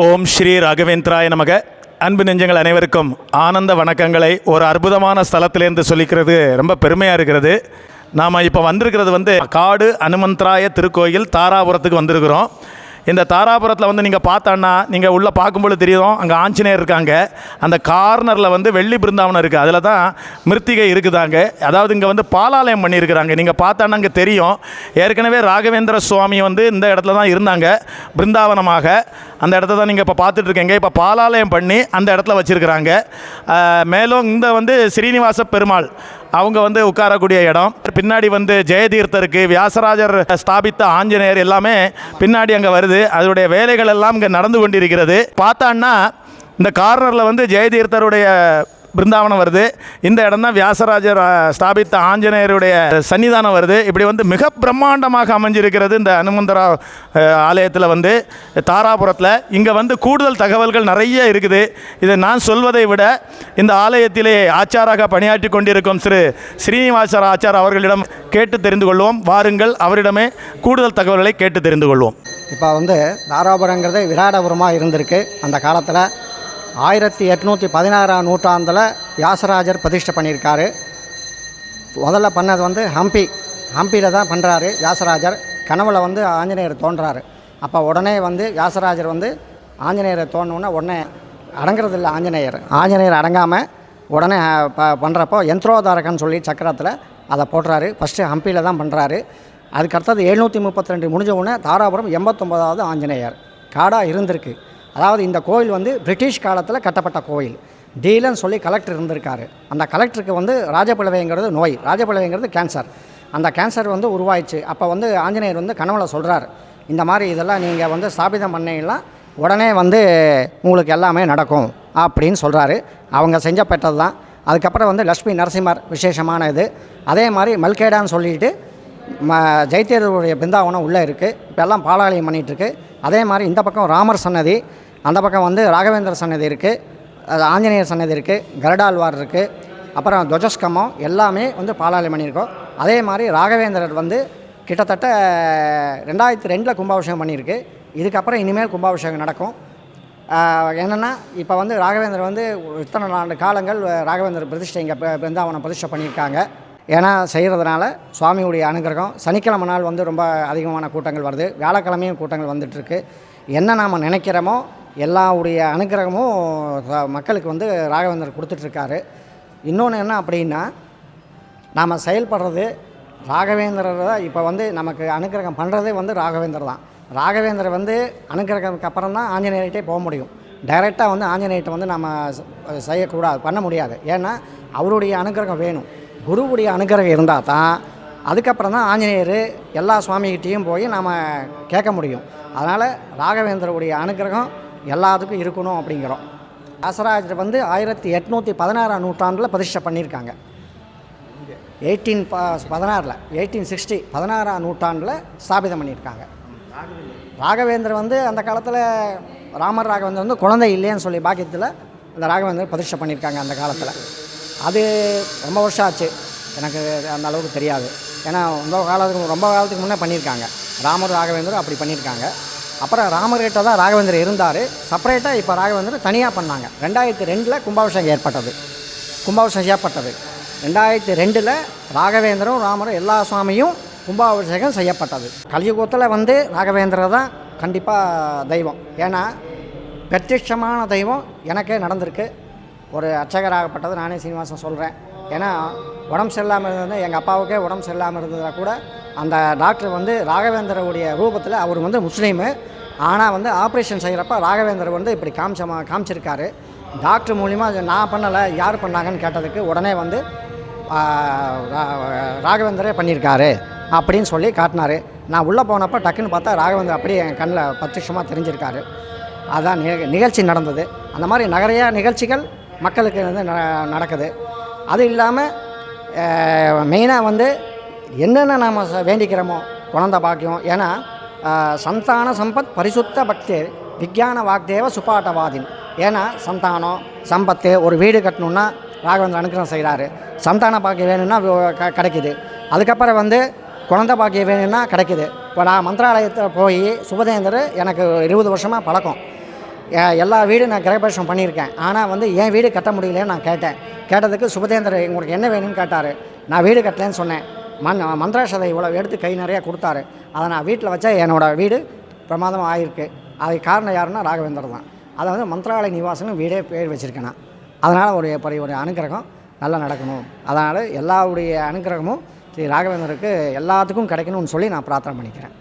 ஓம் ஸ்ரீ ராகவேந்திராய நமக. அன்பு நெஞ்சங்கள் அனைவருக்கும் ஆனந்த வணக்கங்களை. ஒரு அற்புதமான ஸ்தலத்திலேருந்து சொல்லிக்கிறது ரொம்ப பெருமையாக இருக்கிறது. நாம் இப்போ வந்திருக்கிறது வந்து காடு அனுமந்தராய திருக்கோயில் தாராபுரத்துக்கு வந்திருக்கிறோம். இந்த தாராபுரத்தில் வந்து நீங்கள் பார்த்தோன்னா நீங்கள் உள்ளே பார்க்கும்பொழுது தெரியும் அங்கே ஆஞ்சநேயர் இருக்காங்க. அந்த கார்னரில் வந்து வெள்ளி பிருந்தாவனம் இருக்குது அதில் தான் மிருத்திகை இருக்குதாங்க. அதாவது இங்கே வந்து பாலாலயம் பண்ணியிருக்கிறாங்க. நீங்கள் பார்த்தோன்னா அங்கே தெரியும். ஏற்கனவே ராகவேந்திர சுவாமி வந்து இந்த இடத்துல தான் இருந்தாங்க பிருந்தாவனமாக. அந்த இடத்த தான் நீங்கள் இப்போ பார்த்துட்டு இருக்கீங்க இப்போ பாலாலயம் பண்ணி அந்த இடத்துல வச்சுருக்கிறாங்க. மேலும் இந்த வந்து ஸ்ரீனிவாச பெருமாள் அவங்க வந்து உட்காரக்கூடிய இடம். பின்னாடி வந்து ஜெயதீர்த்தருக்கு வியாசராஜர் ஸ்தாபித்த ஆஞ்சநேயர் எல்லாமே பின்னாடி அங்கே வருது. அதனுடைய வேலைகள் எல்லாம் இங்கே நடந்து கொண்டிருக்கிறது. பார்த்தான்னா இந்த கார்னரில் வந்து ஜெயதீர்த்தருடைய பிருந்தாவனம் வருது. இந்த இடம் தான் வியாசராஜர் ஸ்தாபித்த ஆஞ்சநேயருடைய சன்னிதானம் வருது. இப்படி வந்து மிக பிரம்மாண்டமாக அமைஞ்சிருக்கிறது இந்த அனுமந்தரா ஆலயத்தில் வந்து தாராபுரத்தில். இங்கே வந்து கூடுதல் தகவல்கள் நிறைய இருக்குது. இதை நான் சொல்வதை விட இந்த ஆலயத்திலே ஆச்சாராக பணியாற்றி கொண்டிருக்கும் திரு ஸ்ரீனிவாசர் ஆச்சார் அவர்களிடம் கேட்டு தெரிந்து கொள்வோம். வாருங்கள் அவரிடமே கூடுதல் தகவல்களை கேட்டு தெரிந்து கொள்வோம். இப்போ வந்து தாராபுரங்கிறது விராடபுரமாக இருந்திருக்கு. அந்த காலத்தில் ஆயிரத்தி எட்நூற்றி பதினாறாம் நூற்றாண்டில் வியாசராஜர் பிரதிஷ்டை பண்ணியிருக்காரு. முதல்ல பண்ணது வந்து ஹம்பி. ஹம்பியில் தான் பண்ணுறாரு வியாசராஜர். கனவுல வந்து ஆஞ்சநேயர் தோன்றாரு. அப்போ உடனே வந்து வியாசராஜர் வந்து ஆஞ்சநேயரை தோணுன்னா உடனே அடங்குறதில்ல ஆஞ்சநேயர். ஆஞ்சநேயர் அடங்காமல் உடனே ப பண்ணுறப்போ யந்திரோதாரகன்னு சொல்லி சக்கரத்தில் அதை போடுறாரு. ஃபஸ்ட்டு ஹம்பியில் தான் பண்ணுறாரு அதுக்கடுத்தது எழுநூற்றி முப்பத்தி ரெண்டு முடிஞ்ச உடனே தாராபுரம் எண்பத்தொம்போதாவது ஆஞ்சநேயர். காடாக இருந்திருக்கு. அதாவது இந்த கோயில் வந்து பிரிட்டிஷ் காலத்தில் கட்டப்பட்ட கோயில். டீலன்னு சொல்லி கலெக்டர் இருந்திருக்காரு. அந்த கலெக்டருக்கு வந்து ராஜபிளவைங்கிறது நோய் ராஜபிளவைங்கிறது கேன்சர் அந்த கேன்சர் வந்து உருவாயிடுச்சு. அப்போ வந்து ஆஞ்சநேயர் வந்து கனவுல சொல்கிறார் இந்த மாதிரி இதெல்லாம் நீங்கள் வந்து ஸ்தாபிதம் பண்ணீங்கன்னா உடனே வந்து உங்களுக்கு எல்லாமே நடக்கும் அப்படின்னு சொல்கிறாரு அவங்க செஞ்ச பெற்றது தான் அதுக்கப்புறம் வந்து லக்ஷ்மி நரசிம்மர் விசேஷமான இது. அதே மாதிரி மல்கேடான்னு சொல்லிட்டு ம ஜெயத்தேர்வருடைய பிருந்தாவனம் உள்ளே இருக்குது இப்போ எல்லாம் பாலாலயம் பண்ணிகிட்ருக்கு அதே மாதிரி இந்த பக்கம் ராமர் சன்னதி. அந்த பக்கம் வந்து ராகவேந்திர சன்னதி இருக்குது ஆஞ்சநேயர் சன்னதி இருக்குது கருடாழ்வார் இருக்குது அப்புறம் துவஜஸ்கமம் எல்லாமே வந்து பாலாலயம் பண்ணியிருக்கோம். அதே மாதிரி ராகவேந்திரர் வந்து கிட்டத்தட்ட ரெண்டாயிரத்தி ரெண்டில் கும்பாபிஷேகம் பண்ணியிருக்கு. இதுக்கப்புறம் இனிமேல் கும்பாபிஷேகம் நடக்கும். என்னென்னா இப்போ வந்து ராகவேந்தர் வந்து இத்தனை ஆண்டு காலங்கள் ராகவேந்தர் பிரதிஷ்டை இங்கே பிருந்தாவனம் பிரதிஷ்டை பண்ணியிருக்காங்க. ஏன்னா செய்கிறதுனால சுவாமியுடைய அனுகிரகம். சனிக்கிழமை நாள் வந்து ரொம்ப அதிகமான கூட்டங்கள் வருது. வியாழக்கிழமையும் கூட்டங்கள் வந்துட்டுருக்கு. என்ன நாம் நினைக்கிறோமோ எல்லாவுடைய அனுகிரகமும் மக்களுக்கு வந்து ராகவேந்தர் கொடுத்துட்ருக்காரு. இன்னொன்று என்ன அப்படின்னா நாம் செயல்படுறது ராகவேந்திரர் தான். இப்போ வந்து நமக்கு அனுக்கிரகம் பண்ணுறதே வந்து ராகவேந்தர் தான். ராகவேந்தர் வந்து அனுக்கிரகத்துக்கு அப்புறம் தான் ஆஞ்சநேயர்கிட்டே போக முடியும். டைரெக்டாக வந்து ஆஞ்சநேயர்கிட்ட வந்து நம்ம செய்யக்கூடாது பண்ண முடியாது. ஏன்னா அவருடைய அனுக்கிரகம் வேணும். குருவுடைய அனுகிரகம் இருந்தால் தான் அதுக்கப்புறம் தான் ஆஞ்சநேயர் எல்லா சுவாமிகிட்டேயும் போய் நாம் கேட்க முடியும். அதனால் ராகவேந்தருடைய அனுகிரகம் எல்லாத்துக்கும் இருக்கணும் அப்படிங்கிறோம். ராசராஜர் வந்து ஆயிரத்தி எட்நூற்றி பதினாறாம் நூற்றாண்டில் பிரதிஷ்டை பண்ணியிருக்காங்க. எயிட்டீன் ப பதினாறில் எயிட்டீன் சிக்ஸ்டி பதினாறாம் நூற்றாண்டில் ஸ்தாபிதம் பண்ணியிருக்காங்க. ராகவேந்தர் வந்து அந்த காலத்தில் ராமர் ராகவேந்தர் வந்து குழந்தை இல்லைன்னு சொல்லி பாக்கியத்தில் அந்த ராகவேந்தர் பிரதிஷ்டை பண்ணியிருக்காங்க அந்த காலத்தில். அது ரொம்ப வருஷம் ஆச்சு. எனக்கு அந்த அளவுக்கு தெரியாது. ஏன்னா ரொம்ப காலத்துக்கு ரொம்ப காலத்துக்கு முன்னே பண்ணியிருக்காங்க. ராமர் ராகவேந்தர் அப்படி பண்ணியிருக்காங்க. அப்புறம் ராமர்கிட்ட தான் ராகவேந்தர் இருந்தார். செப்பரேட்டாக இப்போ ராகவேந்தர் தனியாக பண்ணாங்க. ரெண்டாயிரத்தி ரெண்டில் கும்பாபிஷேகம் ஏற்பட்டது. கும்பாபிஷேகம் செய்யப்பட்டது. ரெண்டாயிரத்தி ரெண்டில் ராகவேந்திரம் ராமரும் எல்லா சுவாமியும் கும்பாபிஷேகம் செய்யப்பட்டது. கலியுகத்தில் வந்து ராகவேந்திர தான் கண்டிப்பாக தெய்வம். ஏன்னா பிரத்யட்சமான தெய்வம் எனக்கே நடந்திருக்கு. ஒரு அர்ச்சகராகப்பட்டது நானே சீனிவாசன் சொல்கிறேன் ஏன்னா உடம்பு சரியில்லாமல் இருந்தது எங்கள் அப்பாவுக்கே உடம்பு சரியில்லாமல் இருந்ததாக கூட அந்த டாக்டர் வந்து ராகவேந்தருடைய ரூபத்தில் அவர் வந்து முஸ்லீமு. ஆனால் வந்து ஆப்ரேஷன் செய்கிறப்ப ராகவேந்தர் வந்து இப்படி காமிச்ச காமிச்சிருக்காரு. டாக்டர் மூலிமா நான் பண்ணலை யார் பண்ணாங்கன்னு கேட்டதுக்கு உடனே வந்து ரா- ராகவேந்தரே பண்ணியிருக்காரு அப்படின்னு சொல்லி காட்டினாரு. நான் உள்ளே போனப்போ டக்குன்னு பார்த்தா ராகவேந்தர் அப்படியே என் கண்ணில் பிரத்யட்சமாக தெரிஞ்சிருக்காரு. அதான் நிக- நிகழ்ச்சி நடந்தது. அந்த மாதிரி நிறையா நிகழ்ச்சிகள் மக்களுக்கு வந்து ந- நடக்குது. அது இல்லாமல் மெயினாக வந்து என்னென்ன நாம் வேண்டிக்கிறோமோ குழந்த பாக்கியம். ஏன்னா சந்தான சம்பத் பரிசுத்த பக்தே விஞ்ஞான வாக்தேவ சுப்பாட்டவாதின் ஏன்னா சந்தானம் சம்பத்து ஒரு வீடு கட்டணுன்னா ராகவேந்திர அனுக்கிரகம் செய்கிறாரு சந்தான பாக்கியம் வேணும்னா க- கிடைக்குது. அதுக்கப்புறம் வந்து குழந்த பாக்கியம் வேணும்னா கிடைக்குது. இப்போ நான் மந்திராலயத்தில் போய் சுபதேந்தர் எனக்கு இருபது வருஷமாக பழக்கம். எல்லா வீடும் நான் கிரகபிரவேசம் பண்ணியிருக்கேன். ஆனால் வந்து என் வீடு கட்ட முடியலன்னு நான் கேட்டேன். கேட்டதுக்கு சுபதேந்திரர் உங்களுக்கு என்ன வேணும்னு கேட்டார். நான் வீடு கட்டலன்னு சொன்னேன். மண் மந்திராசதை இவ்வளோ எடுத்து கை நிறையா கொடுத்தாரு. அதை நான் வீட்டில் வச்சா என்னோடய வீடு பிரமாதமாக ஆகிருக்கு அதுக்கு காரணம் யாருன்னா ராகவேந்தர் தான். அதை வந்து மந்திராலய நிவாசனும் வீடே பேர் வச்சுருக்கேன் நான். அதனால் ஒரு எப்படி ஒரு அனுக்கிரகம் நல்லா நடக்கணும். அதனால் எல்லாருடைய அனுக்கிரகமும் ஸ்ரீ ராகவேந்தருக்கு எல்லாத்துக்கும் கிடைக்கணும்னு சொல்லி நான் பிரார்த்தனை பண்ணிக்கிறேன்.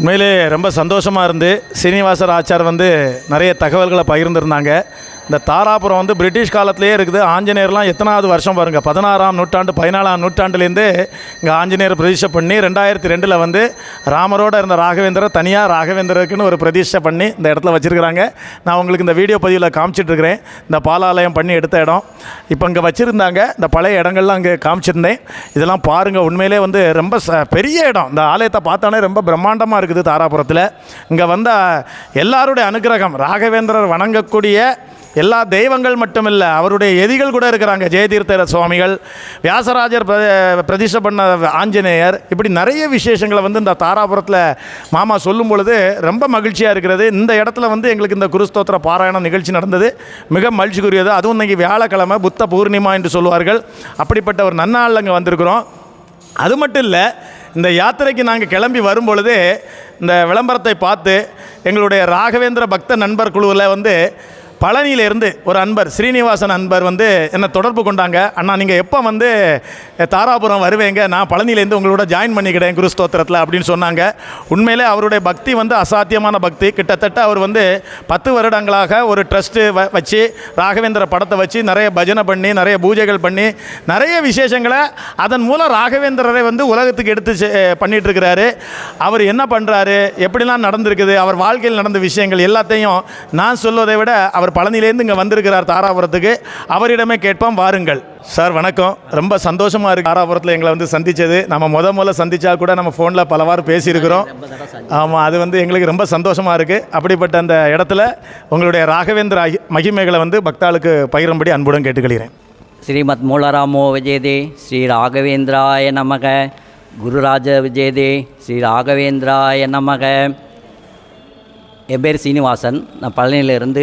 உண்மையிலே ரொம்ப சந்தோஷமாக இருந்து சீனிவாசர் ஆச்சார் வந்து நிறைய தகவல்களை பகிர்ந்துருந்தாங்க. இந்த தாராபுரம் வந்து பிரிட்டிஷ் காலத்திலே இருக்குது. ஆஞ்சநேயர்லாம் எத்தனாவது வருஷம் பாருங்கள் பதினாறாம் நூற்றாண்டு பதினாலாம் நூற்றாண்டுலேருந்து இங்கே ஆஞ்சநேயர் பிரதிஷ்டை பண்ணி ரெண்டாயிரத்தி ரெண்டில் வந்து ராமரோட இருந்த ராகவேந்திரர் தனியாக ராகவேந்திரருக்குன்னு ஒரு பிரதிஷ்டை பண்ணி இந்த இடத்துல வச்சுருக்கிறாங்க. நான் உங்களுக்கு இந்த வீடியோ பதிவில் காமிச்சிட்ருக்கிறேன். இந்த பாலாலயம் பண்ணி எடுத்த இடம். இப்போ இங்கே வச்சுருந்தாங்க. இந்த பழைய இடங்கள்லாம் அங்கே காமிச்சிருந்தேன். இதெல்லாம் பாருங்கள் உண்மையிலே வந்து ரொம்ப ச பெரிய இடம். இந்த ஆலயத்தை பார்த்தோன்னே ரொம்ப பிரம்மாண்டமாக இருக்குது தாராபுரத்தில். இங்கே வந்த எல்லாருடைய அனுக்கிரகம் ராகவேந்திரர் வணங்கக்கூடிய எல்லா தெய்வங்கள் மட்டுமில்ல அவருடைய எதிகள் கூட இருக்கிறாங்க. ஜெயதீர்த்த சுவாமிகள் வியாசராஜர் பிர- பிரதிஷ்டை பண்ண ஆஞ்சநேயர் இப்படி நிறைய விசேஷங்களை வந்து இந்த தாராபுரத்தில் மாமா சொல்லும் பொழுது ரொம்ப மகிழ்ச்சியாக இருக்கிறது. இந்த இடத்துல வந்து எங்களுக்கு இந்த குருஸ்தோத்திர பாராயணம் நிகழ்ச்சி நடந்தது. மிக மகிழ்ச்சிக்குரியது. அதுவும் இன்னைக்கு வியாழக்கிழமை புத்த பூர்ணிமா என்று சொல்லுவார்கள். அப்படிப்பட்ட ஒரு நன்னாள் அங்கே வந்திருக்கிறோம். அது மட்டும் இல்லை இந்த யாத்திரைக்கு நாங்கள் கிளம்பி வரும்பொழுது இந்த விளம்பரத்தை பார்த்து எங்களுடைய ராகவேந்திர பக்த நண்பர் குழுவில் வந்து பழனியிலேருந்து ஒரு அன்பர் ஸ்ரீனிவாசன் அன்பர் வந்து என்னை தொடர்பு கொண்டாங்க. அண்ணா நீங்கள் எப்போ வந்து தாராபுரம் வருவேங்க? நான் பழனியிலேருந்து உங்களோட ஜாயின் பண்ணிக்கிறேன் குரு ஸ்தோத்திரத்தில் அப்படின்னு சொன்னாங்க. உண்மையிலே அவருடைய பக்தி வந்து அசாத்தியமான பக்தி. கிட்டத்தட்ட அவர் வந்து பத்து வருடங்களாக ஒரு ட்ரஸ்ட்டு வ வச்சு ராகவேந்திர படத்தை வச்சு நிறைய பஜனை பண்ணி நிறைய பூஜைகள் பண்ணி நிறைய விசேஷங்களை அதன் மூலம் ராகவேந்திரரை வந்து உலகத்துக்கு எடுத்து செ- பண்ணிட்டு இருக்கிறாரு அவர் என்ன பண்ணுறாரு எப்படிலாம் நடந்திருக்குது? அவர் வாழ்க்கையில் நடந்த விஷயங்கள் எல்லாத்தையும் நான் சொல்வதை விட அவர் பழனியிலேருந்து இங்கே வந்திருக்கிறார் தாராபுரத்துக்கு. அவரிடமே கேட்போம் வாருங்கள். சார் வணக்கம். ரொம்ப சந்தோஷமாக இருக்குது தாராபுரத்தில் எங்களை வந்து சந்தித்தது நம்ம முத முதல்ல சந்தித்தா கூட நம்ம ஃபோனில் பலவாறு பேசியிருக்கிறோம். ஆமாம் அது வந்து எங்களுக்கு ரொம்ப சந்தோஷமாக இருக்குது அப்படிப்பட்ட அந்த இடத்துல உங்களுடைய ராகவேந்திர மகிமைகளை வந்து பக்தாளுக்கு பகிரும்படி அன்புடன் கேட்டுக்கொள்கிறேன். ஸ்ரீமத் மூலராமோ விஜயதே ஸ்ரீ ராகவேந்திராய நமக. குருராஜ விஜயதே ஸ்ரீ ராகவேந்திராய நமக. என் பேர் சீனிவாசன். நான் பழனியிலேருந்து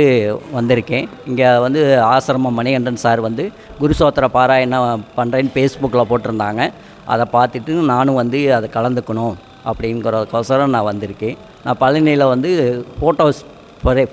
வந்திருக்கேன். இங்கே வந்து ஆசிரமம் மணிகண்டன் சார் வந்து குருசோத்திர பாராயணம் பண்ணுறேன்னு ஃபேஸ்புக்கில் போட்டிருந்தாங்க. அதை பார்த்துட்டு நானும் வந்து அதை கலந்துக்கணும் அப்படிங்கிறதுக்கோசரம் நான் வந்திருக்கேன். நான் பழனியில் வந்து ஃபோட்டோஸ்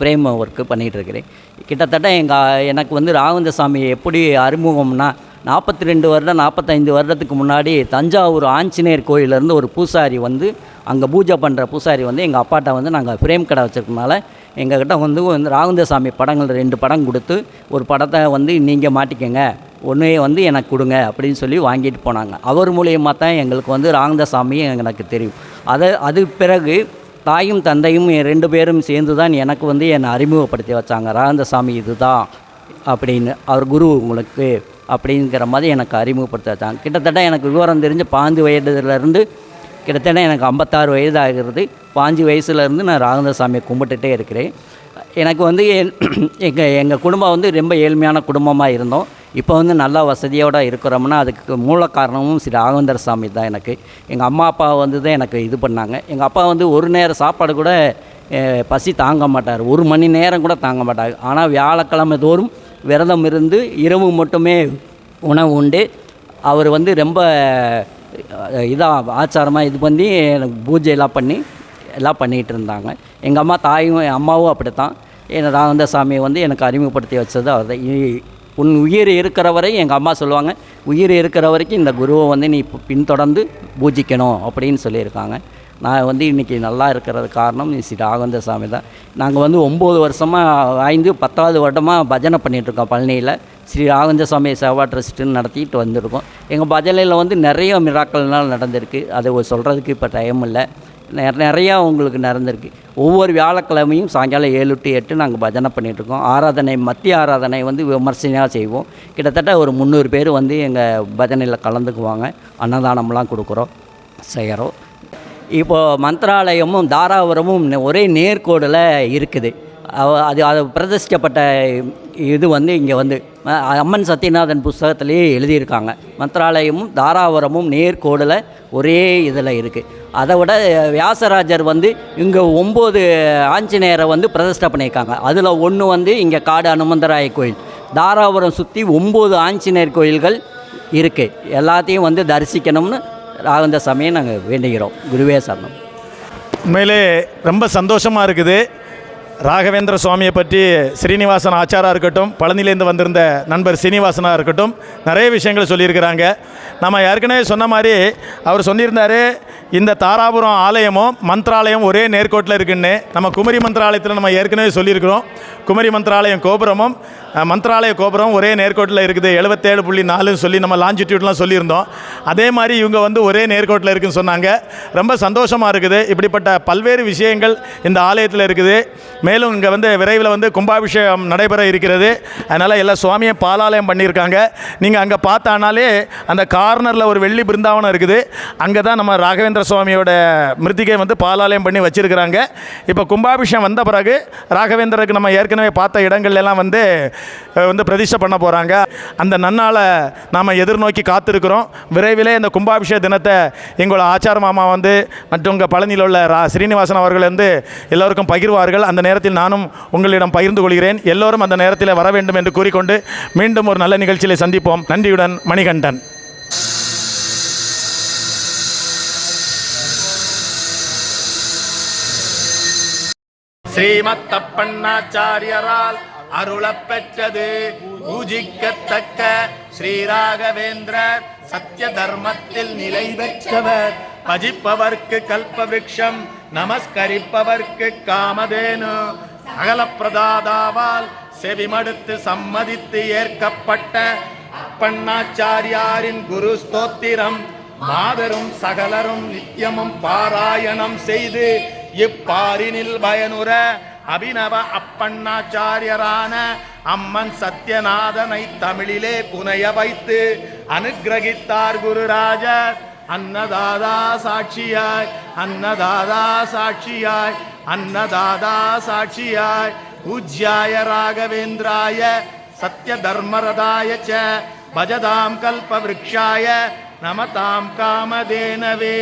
ஃப்ரேம் ஒர்க்கு பண்ணிகிட்ருக்கிறேன் கிட்டத்தட்ட எங்கள் எனக்கு வந்து ராகவேந்திர சாமி எப்படி அறிமுகம்னா நாற்பத்தி ரெண்டு வருடம் நாற்பத்தைந்து வருடத்துக்கு முன்னாடி தஞ்சாவூர் ஆஞ்சநேயர் கோயிலேருந்து ஒரு பூசாரி வந்து அங்கே பூஜை பண்ணுற பூசாரி வந்து எங்கள் அப்பாட்ட வந்து நாங்கள் ஃப்ரேம் கடை வச்சுருக்கனால எங்ககிட்ட வந்து வந்து ராகுந்தசாமி சாமி படங்கள் ரெண்டு படம் கொடுத்து ஒரு படத்தை வந்து நீங்கள் மாட்டிக்கங்க ஒன்றே வந்து எனக்கு கொடுங்க அப்படின்னு சொல்லி வாங்கிட்டு போனாங்க. அவர் மூலியமாக தான் எங்களுக்கு வந்து ராகவேந்திர சாமி எனக்கு தெரியும். அதை அது பிறகு தாயும் தந்தையும் என் ரெண்டு பேரும் சேர்ந்து தான் எனக்கு வந்து என்னை அறிமுகப்படுத்தி வச்சாங்க. ராகவேந்திர சாமி இதுதான் அப்படின்னு அவர் குரு உங்களுக்கு அப்படிங்கிற மாதிரி எனக்கு அறிமுகப்படுத்தாங்க கிட்டத்தட்ட எனக்கு விவரம் தெரிஞ்சு பாஞ்சு வயதுலேருந்து கிட்டத்தட்ட எனக்கு ஐம்பத்தாறு வயது ஆகிறது பாஞ்சு வயசுலேருந்து நான் ராகவேந்திர சாமியை கும்பிட்டுட்டே இருக்கிறேன். எனக்கு வந்து எங்கள் எங்கள் குடும்பம் வந்து ரொம்ப ஏழ்மையான குடும்பமாக இருந்தோம். இப்போ வந்து நல்லா வசதியோடு இருக்கிறோம்னா அதுக்கு மூல காரணமும் ஸ்ரீ ராகவேந்திர சாமி தான் எனக்கு. எங்கள் அம்மா அப்பா வந்து தான் எனக்கு இது பண்ணாங்க. எங்கள் அப்பா வந்து ஒரு நேரம் சாப்பாடு கூட பசி தாங்க மாட்டார். ஒரு மணி நேரம் கூட தாங்க மாட்டார். ஆனால் வியாழக்கிழமை தோறும் விரதம் இருந்து இரவு மட்டுமே உணவு உண்டு. அவர் வந்து ரொம்ப இதாக ஆச்சாரமாக இது பண்ணி எனக்கு பூஜையெல்லாம் பண்ணி எல்லாம் பண்ணிகிட்டு இருந்தாங்க. எங்கள் அம்மா தாயும் என் அம்மாவும் அப்படித்தான். என் ராகந்த சாமியை வந்து எனக்கு அறிமுகப்படுத்தி வச்சது அவர் உன் உயிர் இருக்கிற வரை எங்கள் அம்மா சொல்லுவாங்க உயிர் இருக்கிற வரைக்கும் இந்த குருவை வந்து நீ பின்தொடர்ந்து பூஜிக்கணும் அப்படின்னு சொல்லியிருக்காங்க. நான் வந்து இன்றைக்கி நல்லா இருக்கிறது காரணம் ஸ்ரீ ராகவேந்திர சாமி தான். நாங்கள் வந்து ஒம்பது வருஷமாக வாய்ந்து பத்தாவது வருடமாக பஜனை பண்ணிகிட்ருக்கோம் பழனியில். ஸ்ரீ ராகவேந்திர சுவாமி சேவா ட்ரஸ்ட்டுன்னு நடத்திட்டு வந்திருக்கோம். எங்கள் பஜனையில் வந்து நிறைய மிராக்கள்னால் நடந்திருக்கு. அதை சொல்கிறதுக்கு இப்போ டைம் இல்லை. நிற- நிறையா உங்களுக்கு நடந்திருக்கு. ஒவ்வொரு வியாழக்கிழமையும் சாயங்காலம் ஏழு டு எட்டு நாங்கள் பஜனை பண்ணிகிட்ருக்கோம் ஆராதனை மத்திய ஆராதனை வந்து விமர்சனையாக செய்வோம். கிட்டத்தட்ட ஒரு முந்நூறு பேர் வந்து எங்கள் பஜனையில் கலந்துக்குவாங்க. அன்னதானம்லாம் கொடுக்குறோம். செய்கிறோம் இப்போது மந்திராலயமும் தாராபுரமும் ஒரே நேர்கோடில் இருக்குது. அது அது பிரதிஷ்டப்பட்ட இது வந்து இங்கே வந்து அம்மன் சத்யநாதன் புஸ்தகத்திலேயே எழுதியிருக்காங்க. மந்திராலயமும் தாராபுரமும் நேர்கோடில் ஒரே இதில் இருக்குது அதை விட வியாசராஜர் வந்து இங்கே ஒம்பது ஆஞ்சநேயரை வந்து பிரதிஷ்டை பண்ணியிருக்காங்க. அதில் ஒன்று வந்து இங்கே காடு அனுமந்தராய கோயில். தாராபுரம் சுற்றி ஒம்பது ஆஞ்சநேயர் கோயில்கள் இருக்குது எல்லாத்தையும் வந்து தரிசிக்கணும்னு ராகந்த சமயம் நாங்கள் வேண்டுகிறோம். குருவே சரணம். உண்மையிலே ரொம்ப சந்தோஷமாக இருக்குது. ராகவேந்திர சுவாமியை பற்றி ஸ்ரீனிவாசன் ஆச்சாராக இருக்கட்டும் பழனிலேருந்து வந்திருந்த நண்பர் சீனிவாசனாக இருக்கட்டும் நிறைய விஷயங்கள் சொல்லியிருக்கிறாங்க. நம்ம ஏற்கனவே சொன்ன மாதிரி அவர் சொல்லியிருந்தார் இந்த தாராபுரம் ஆலயமும் மந்திராலயம் ஒரே நேர்கோட்டில் இருக்குன்னு நம்ம குமரி மந்திராலயத்தில் நம்ம ஏற்கனவே சொல்லியிருக்கிறோம். குமரி மந்திராலயம் கோபுரமும் மந்த்ராலய மந்திராலய கோபுரம் ஒரே நேர்கோட்டில் இருக்குது. எழுபத்தேழு புள்ளி நாலுன்னு சொல்லி நம்ம லாஞ்சிடியூட்லாம் சொல்லியிருந்தோம். அதே மாதிரி இவங்க வந்து ஒரே நேர்கோட்டில் இருக்குன்னு சொன்னாங்க. ரொம்ப சந்தோஷமாக இருக்குது. இப்படிப்பட்ட பல்வேறு விஷயங்கள் இந்த ஆலயத்தில் இருக்குது. மேலும் இங்கே வந்து விரைவில் வந்து கும்பாபிஷேகம் நடைபெற இருக்கிறது. அதனால் எல்லா சுவாமியும் பாலாலயம் பண்ணியிருக்காங்க. நீங்கள் அங்கே பார்த்தானாலே அந்த கார்னரில் ஒரு வெள்ளி பிருந்தாவனம் இருக்குது. அங்கே தான் நம்ம ராகவேந்திர சுவாமியோட மிருத்திகை வந்து பாலாலயம் பண்ணி வச்சுருக்கிறாங்க. இப்போ கும்பாபிஷேகம் வந்த பிறகு ராகவேந்தருக்கு நம்ம ஏற்கனவே பார்த்த இடங்கள்லாம் வந்து வந்து பிரதிஷ்டை பண்ண போகிறாங்க அந்த நன்னாளை நாம் எதிர்நோக்கி காத்திருக்கிறோம். விரைவிலே இந்த கும்பாபிஷேக தினத்தை எங்களோட ஆச்சார மாமா வந்து மற்றும் உங்கள் பழனியில் உள்ள ரா ஸ்ரீனிவாசன் அவர்கள் வந்து எல்லோருக்கும் பகிர்வார்கள். அந்த நேரத்தில் நானும் உங்களிடம் பகிர்ந்து கொள்கிறேன். எல்லோரும் அந்த நேரத்தில் வர வேண்டும் என்று கூறிக்கொண்டு மீண்டும் ஒரு நல்ல நிகழ்ச்சியில் சந்திப்போம். நன்றியுடன் மணிகண்டன். ஸ்ரீமத்தப்பண்ணாச்சாரியரால் அருளப்பெற்றது. பூஜிக்கத்தக்க ஸ்ரீராகவேந்திரர் சத்திய தர்மத்தில் நிலை பெற்றவர். பஜிப்பவர்க்கு கல்பவிருஷம் நமஸ்கரிப்பவர்க்கு காமதேனு. அகலப்பிரதாதாவால் செவிமடுத்து சம்மதித்து ஏற்கப்பட்ட அப்பண்ணாச்சாரியாரின் குரு ஸ்தோத்திரம் மாதரும் சகலரும் நித்தியமும் பாராயணம் செய்து இப்பாரினில் பயனுற அபிநவ அப்பண்ணாச்சாரியரான அம்மன் சத்யநாதனை தமிழிலே புனைய வைத்து அனுகிரகித்தார் குருராஜர். அன்னதாதா சாட்சியாய் அன்னதாதா சாட்சியாய் அன்னதாதா சாட்சியாய். பூஜ்யாய ராகவேந்திராய சத்ய தர்மரதாய ச பஜதாம் கல்பவ்ருக்ஷாய நமதாம் காமதேனவே.